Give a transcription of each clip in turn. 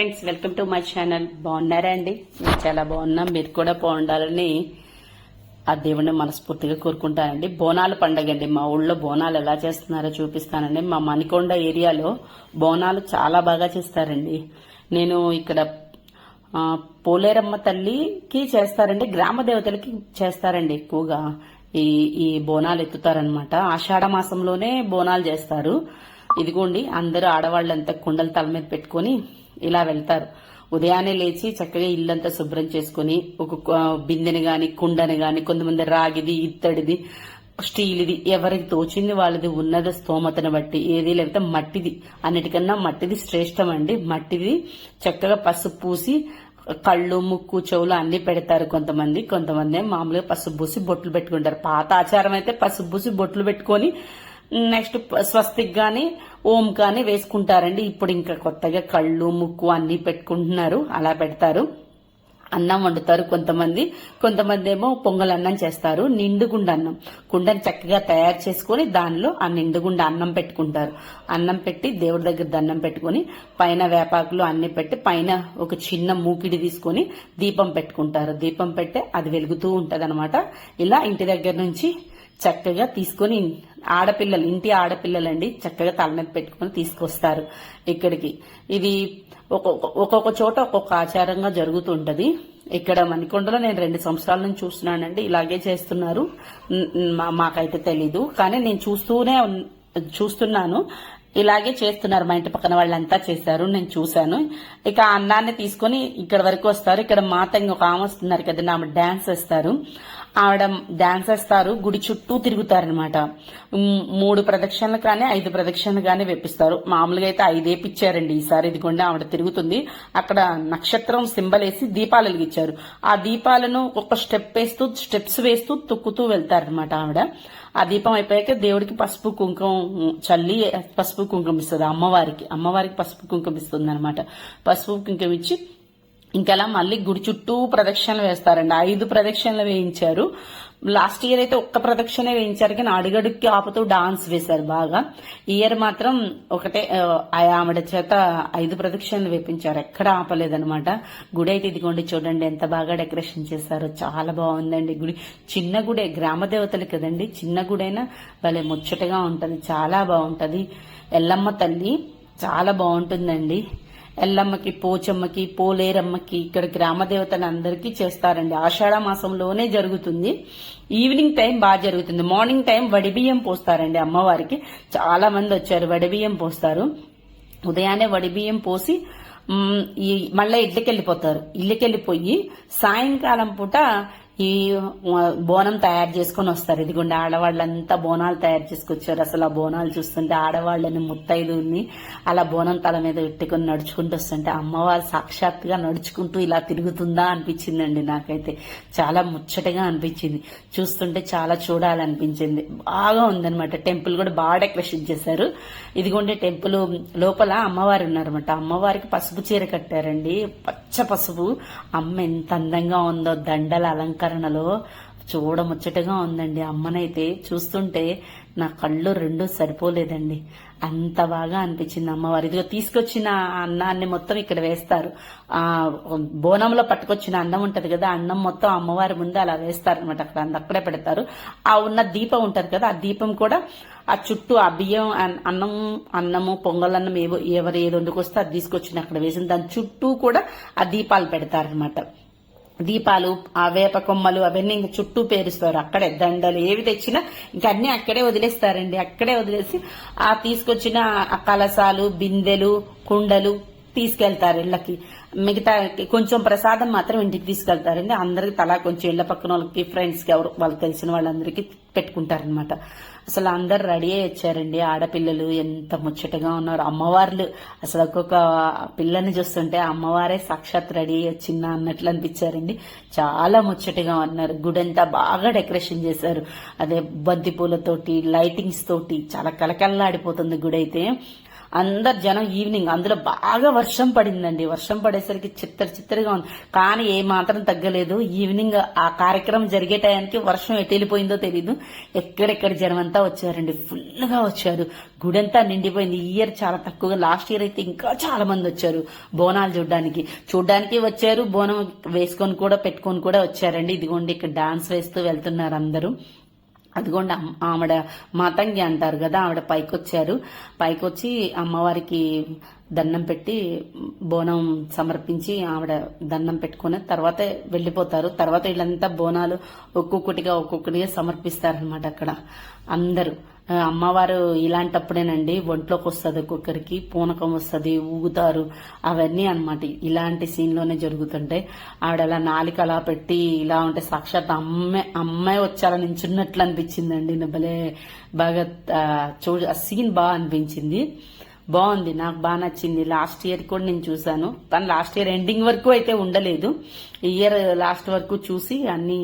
Friends welcome to my channel. బాగున్నారా అండి? నేను చాలా బాగున్నాం. మీరు కూడా బాగుండాలని ఆ దేవుడిని మనస్ఫూర్తిగా కోరుకుంటానండి. బోనాల పండగ అండి. మా ఊళ్ళో బోనాలు ఎలా చేస్తున్నారో చూపిస్తానండి. మా మణికొండ ఏరియాలో బోనాలు చాలా బాగా చేస్తారండి. నేను ఇక్కడ పోలేరమ్మ తల్లికి చేస్తారండి. గ్రామ దేవతలకి చేస్తారండి ఎక్కువగా. ఈ ఈ బోనాలు ఎత్తుతారనమాట ఆషాఢ మాసంలోనే బోనాలు చేస్తారు. ఇదిగోండి అందరూ ఆడవాళ్ళంతా కుండలు తల మీద పెట్టుకొని ఇలా వెళ్తారు. ఉదయాన్నే లేచి చక్కగా ఇల్లంతా శుభ్రం చేసుకుని ఒక బిందెని గాని కుండని గాని కొంతమంది రాగిది ఇత్తడిది స్టీల్ది ఎవరికి తోచింది వాళ్ళది ఉన్నద స్తోమతను బట్టి ఏది లేకపోతే మట్టిది. అన్నిటికన్నా మట్టిది శ్రేష్టం అండి మట్టిది చక్కగా పసుపు పూసి కళ్ళు ముక్కు చెవులు అన్ని పెడతారు కొంతమంది. కొంతమంది మామూలుగా పసుపు పూసి బొట్లు పెట్టుకుంటారు. పాత ఆచారం అయితే పసుపు పూసి బొట్లు పెట్టుకొని నెక్స్ట్ స్వస్తిక్ గాని ఓం కానీ వేసుకుంటారండి. ఇప్పుడు ఇంకా కొత్తగా కళ్ళు ముక్కు అన్ని పెట్టుకుంటున్నారు. అలా పెడతారు. అన్నం వండుతారు కొంతమంది. కొంతమంది ఏమో పొంగల్ అన్నం చేస్తారు. నిండుగుండ అన్నం. కుండని చక్కగా తయారు చేసుకొని దానిలో ఆ నిండుగుండ అన్నం పెట్టుకుంటారు. అన్నం పెట్టి దేవుడి దగ్గర దండం పెట్టుకొని పైన వేపాకులు అన్ని పెట్టి పైన ఒక చిన్న మూకిడి తీసుకొని దీపం పెట్టుకుంటారు. దీపం పెట్టి అది వెలుగుతూ ఉంటదన్నమాట. ఇలా ఇంటి దగ్గర నుంచి చక్కగా తీసుకొని ఆడపిల్లలు ఇంటి ఆడపిల్లలండి చక్కగా తల మీద పెట్టుకొని తీసుకొస్తారు ఇక్కడికి. ఇది ఒక్కొక్క ఒక్కొక్క చోట ఒక్కొక్క ఆచారంగా జరుగుతుంటది. ఇక్కడ మణికొండలో నేను రెండు సంవత్సరాల నుంచి చూస్తున్నానండి ఇలాగే చేస్తున్నారు. మాకైతే తెలీదు. కానీ నేను చూస్తూనే చూస్తున్నాను. ఇలాగే చేస్తున్నారు మా ఇంటి పక్కన వాళ్ళంతా చేశారు నేను చూశాను. ఇక అన్నాన్ని తీసుకొని ఇక్కడ వరకు వస్తారు. ఇక్కడ మాతంగి ఒక ఆమె వస్తున్నారు కదా ఆమె డాన్స్ వేస్తారు. ఆవిడ డాన్స్ వేస్తారు గుడి చుట్టూ తిరుగుతారనమాట మూడు ప్రదక్షిణలు కానీ ఐదు ప్రదక్షిణలు కానీ వేపిస్తారు. మామూలుగా అయితే ఐదే పిచ్చారండి ఈసారి. ఇదిగోండి ఆవిడ తిరుగుతుంది. అక్కడ నక్షత్రం సింబల్ వేసి దీపాలు వెలిగించారు. ఆ దీపాలను ఒక స్టెప్ వేస్తూ స్టెప్స్ వేస్తూ తొక్కుతూ వెళ్తారనమాట ఆవిడ. ఆ దీపం అయిపోయాక దేవుడికి పసుపు కుంకుమ చల్లి పసుపు కుంకుమ ఇస్తుంది అమ్మవారికి. అమ్మవారికి పసుపు కుంకుమ ఇస్తుంది అనమాట పసుపు కుంకుమ ఇచ్చి ఇంకెలా మళ్ళీ గుడి చుట్టూ ప్రదక్షిణలు వేస్తారండి. ఐదు ప్రదక్షిణలు వేయించారు. లాస్ట్ ఇయర్ అయితే ఒక్క ప్రదక్షిణ వేయించారు కానీ అడుగడుక్కి ఆపుతూ డాన్స్ వేశారు బాగా. ఇయర్ మాత్రం ఒకటే ఆ, ఆవిడ చేత ఐదు ప్రదక్షిణలు వేపించారు. ఎక్కడ ఆపలేదనమాట గుడి అయితే ఇదిగోండి చూడండి ఎంత బాగా డెకరేషన్ చేశారో. చాలా బాగుందండి గుడి. చిన్న గుడే గ్రామ దేవతలు కదండి. చిన్న గుడైనా భలే ముచ్చటగా ఉంటుంది చాలా బాగుంటుంది. ఎల్లమ్మ తల్లి చాలా బాగుంటుందండి. ఎల్లమ్మకి పోచమ్మకి పోలేరమ్మకి ఇక్కడ గ్రామదేవతని అందరికీ చేస్తారండి. ఆషాఢ మాసంలోనే జరుగుతుంది. ఈవినింగ్ టైం బాగా జరుగుతుంది. మార్నింగ్ టైం వడిబియ్యం పోస్తారండి అమ్మవారికి. చాలా మంది వచ్చారు వడిబియ్యం పోస్తారు. ఉదయాన్నే వడిబియ్యం పోసి ఈ మళ్ళీ ఇళ్ళకెళ్ళిపోతారు ఇళ్ళకెళ్ళిపోయి సాయంకాలం పూట ఈ బోనం తయారు చేసుకొని వస్తారు. ఇదిగోండి ఆడవాళ్ళంతా బోనాలు తయారు చేసుకొచ్చారు. అసలు ఆ బోనాలు చూస్తుంటే ఆడవాళ్ళని ముత్తైదుని అలా బోనం తల మీద పెట్టుకొని నడుచుకుంటూ వస్తుంటే అమ్మవారు సాక్షాత్తుగా నడుచుకుంటూ ఇలా తిరుగుతుందా అనిపించిందండి నాకైతే. చాలా ముచ్చటగా అనిపించింది. చూస్తుంటే చాలా చూడాలనిపించింది. బాగా ఉందన్నమాట. టెంపుల్ కూడా బాగా డెకరేషన్ చేశారు. ఇదిగోండి టెంపుల్ లోపల అమ్మవారు ఉన్నారన్నమాట. అమ్మవారికి పసుపు చీర కట్టారండి. పచ్చ పసుపు. అమ్మ ఎంత అందంగా ఉందో దండల అలంకరణలో చూడముచ్చటగా ఉందండి. అమ్మనైతే చూస్తుంటే నా కళ్ళు రెండు సరిపోలేదండి. అంత బాగా అనిపించింది అమ్మవారు. ఇదిగో తీసుకొచ్చిన అన్నాన్ని మొత్తం ఇక్కడ వేస్తారు. ఆ బోనంలో పట్టుకొచ్చిన అన్నం ఉంటది కదా అన్నం మొత్తం అమ్మవారి ముందు అలా వేస్తారు అనమాట అక్కడ అక్కడే పెడతారు. ఆ ఉన్న దీపం ఉంటది కదా ఆ దీపం కూడా ఆ చుట్టూ ఆ బియ్యం అన్నం అన్నము పొంగలన్నం ఏవో ఎవరు ఏది వండుకొస్తే అది తీసుకొచ్చిన అక్కడ వేసిన దాని చుట్టూ కూడా ఆ దీపాలు పెడతారనమాట దీపాలు ఆ వేప కొమ్మలు అవన్నీ ఇంక చుట్టూ పేరుస్తారు. అక్కడే దండలు ఏవి తెచ్చినా ఇంక అన్ని అక్కడే వదిలేస్తారండి. అక్కడే వదిలేసి ఆ తీసుకొచ్చిన కలసాలు బిందెలు కుండలు తీసుకెళ్తారు ఇళ్ళకి. మిగతా కొంచెం ప్రసాదం మాత్రం ఇంటికి తీసుకెళ్తారండి. అందరికి తలా కొంచెం ఇళ్ళ పక్కన వాళ్ళకి ఫ్రెండ్స్కి ఎవరు వాళ్ళకి తెలిసిన వాళ్ళందరికీ పెట్టుకుంటారనమాట అసలు అందరు రెడీ అయ్యి వచ్చారండి. ఆడపిల్లలు ఎంత ముచ్చటగా ఉన్నారు. అమ్మవార్లు. అసలు ఒక్కొక్క పిల్లని చూస్తుంటే అమ్మవారే సాక్షాత్ రెడీ అయ్యి వచ్చిందా అన్నట్లు అనిపించారండి. చాలా ముచ్చటగా ఉన్నారు. గుడంతా బాగా డెకరేషన్ చేశారు. అదే బంతి పూలతోటి లైటింగ్స్ తోటి చాలా కలకల్లాడిపోతుంది గుడి అయితే అందరు జనం ఈవినింగ్ అందులో బాగా వర్షం పడిందండి. వర్షం పడేసరికి చిత్తర చిత్తరగా ఉంది. కానీ ఏ మాత్రం తగ్గలేదు. ఈవినింగ్ ఆ కార్యక్రమం జరిగే టయానికి వర్షం ఎటు వెళ్ళిపోయిందో తెలీదు. ఎక్కడెక్కడ జనం అంతా వచ్చారండి. ఫుల్గా వచ్చారు. గుడంతా నిండిపోయింది. ఈ ఇయర్ చాలా తక్కువగా. లాస్ట్ ఇయర్ అయితే ఇంకా చాలా మంది వచ్చారు బోనాలు చూడడానికి. చూడడానికి వచ్చారు. బోనం వేసుకొని కూడా పెట్టుకొని కూడా వచ్చారండి. ఇదిగోండి ఇక్కడ డాన్స్ వేస్తూ వెళ్తున్నారు అందరూ. అదిగోండి ఆవిడ మాతంగి అంటారు కదా ఆవిడ పైకొచ్చారు. పైకొచ్చి అమ్మవారికి దండం పెట్టి బోనం సమర్పించి ఆవిడ దండం పెట్టుకుని తర్వాత వెళ్ళిపోతారు. తర్వాత వీళ్ళంతా బోనాలు ఒక్కొక్కటిగా ఒక్కొక్కటిగా సమర్పిస్తారనమాట అక్కడ అందరూ. అమ్మవారు ఇలాంటప్పుడేనండి ఒంట్లోకి వస్తుంది ఒక్కొక్కరికి పూనకం వస్తుంది ఊగుతారు అవన్నీ అనమాట ఇలాంటి సీన్లోనే జరుగుతుంటాయి ఆవిడ అలా నాలిక అలా పెట్టి ఇలా ఉంటే సాక్షాత్ అమ్మాయి అమ్మాయి వచ్చారా నించున్నట్లు అనిపించిందండి. నా భలే బాగా చూ ఆ సీన్ బాగా అనిపించింది. బాగుంది నాకు బాగా నచ్చింది. లాస్ట్ ఇయర్ కూడా నేను చూసాను కానీ లాస్ట్ ఇయర్ ఎండింగ్ వరకు అయితే ఉండలేదు. ఇయర్ లాస్ట్ వరకు చూసి అన్ని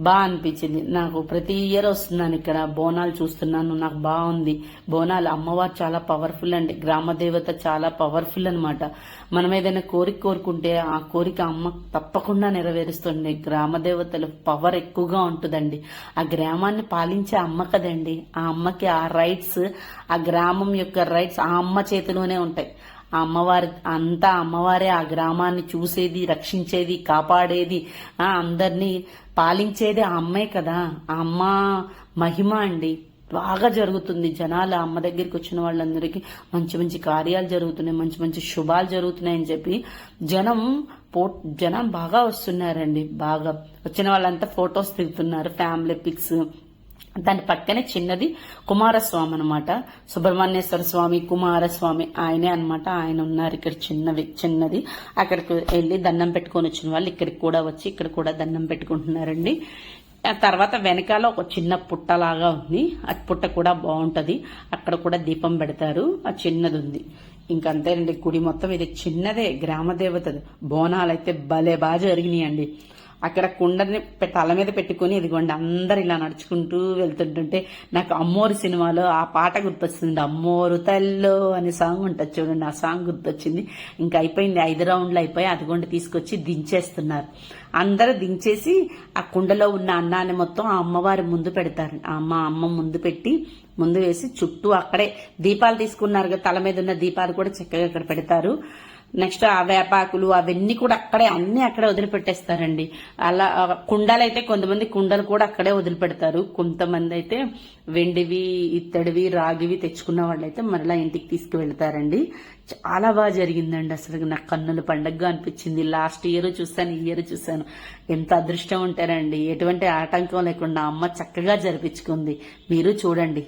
బాగా అనిపించింది. నాకు ప్రతి ఇయర్ వస్తున్నాను ఇక్కడ బోనాలు చూస్తున్నాను. నాకు బాగుంది బోనాలు అమ్మవారు చాలా పవర్ఫుల్ అండి. గ్రామ దేవత చాలా పవర్ఫుల్ అనమాట మనం ఏదైనా కోరిక కోరుకుంటే ఆ కోరిక అమ్మ తప్పకుండా నెరవేరుస్తుంది. గ్రామదేవతల పవర్ ఎక్కువగా ఉంటుందండి. ఆ గ్రామాన్ని పాలించే అమ్మ కదండి. ఆ అమ్మకి ఆ రైట్స్ ఆ గ్రామం యొక్క రైట్స్ ఆ అమ్మ చేతిలోనే ఉంటాయి. ఆ అమ్మవారి అంతా అమ్మవారే ఆ గ్రామాన్ని చూసేది రక్షించేది కాపాడేది అందరినీ పాలించేది ఆ అమ్మే కదా. ఆ అమ్మ మహిమ అండి. బాగా జరుగుతుంది. జనాలు అమ్మ దగ్గరికి వచ్చిన వాళ్ళందరికీ మంచి మంచి కార్యాలు జరుగుతున్నాయి మంచి మంచి శుభాలు జరుగుతున్నాయని చెప్పి జనం పో జనం బాగా వస్తున్నారండి. బాగా వచ్చిన వాళ్ళంతా ఫొటోస్ దిగుతున్నారు ఫ్యామిలీ పిక్స్ దాని పక్కనే చిన్నది కుమారస్వామి అనమాట సుబ్రహ్మణ్యేశ్వర స్వామి కుమారస్వామి ఆయనే అనమాట ఆయన ఉన్నారు ఇక్కడ చిన్నవి చిన్నది. అక్కడికి వెళ్ళి దండం పెట్టుకొని వచ్చిన వాళ్ళు ఇక్కడికి కూడా వచ్చి ఇక్కడ కూడా దండం పెట్టుకుంటున్నారండి. ఆ తర్వాత వెనకాల ఒక చిన్న పుట్టలాగా ఉంది. ఆ పుట్ట కూడా బాగుంటది. అక్కడ కూడా దీపం పెడతారు. ఆ చిన్నది ఉంది. ఇంకంతేనండి గుడి మొత్తం ఇది చిన్నదే. గ్రామ దేవతది. బోనాలు అయితే భలే బాగా జరిగినాయండి. అక్కడ కుండని తల మీద పెట్టుకుని ఇదిగోండి అందరు ఇలా నడుచుకుంటూ వెళ్తుంటుంటే నాకు అమ్మోరు సినిమాలో ఆ పాట గుర్తొచ్చింది అమ్మోరు తల్లో అనే సాంగ్ ఉంటుంది చూడండి ఆ సాంగ్ గుర్తొచ్చింది. ఇంకా అయిపోయింది ఐదు రౌండ్లు అయిపోయి అదిగోండి తీసుకొచ్చి దించేస్తున్నారు. అందరూ దించేసి ఆ కుండలో ఉన్న అన్నాన్ని మొత్తం ఆ అమ్మవారి ముందు పెడతారు. ఆ అమ్మ అమ్మ ముందు పెట్టి ముందు వేసి చుట్టూ అక్కడే దీపాలు తీసుకున్నారు తల మీద ఉన్న దీపాలు కూడా చక్కగా అక్కడ పెడతారు. నెక్స్ట్ ఆ వేపాకులు అవన్నీ కూడా అక్కడే అన్ని అక్కడే వదిలిపెట్టేస్తారండి. అలా కుండలు అయితే కొంతమంది కుండలు కూడా అక్కడే వదిలిపెడతారు. కొంతమంది అయితే వెండివి ఇత్తడివి రాగివి తెచ్చుకున్న వాళ్ళైతే మరలా ఇంటికి తీసుకువెళ్తారండి. చాలా బాగా జరిగిందండి అసలు. నాకు కన్నుల పండగగా అనిపించింది. లాస్ట్ ఇయర్ చూసాను ఈ ఇయర్ చూసాను ఎంత అదృష్టం ఉంటారండి. ఎటువంటి ఆటంకం లేకుండా అమ్మ చక్కగా జరిపించుకుంది. మీరు చూడండి.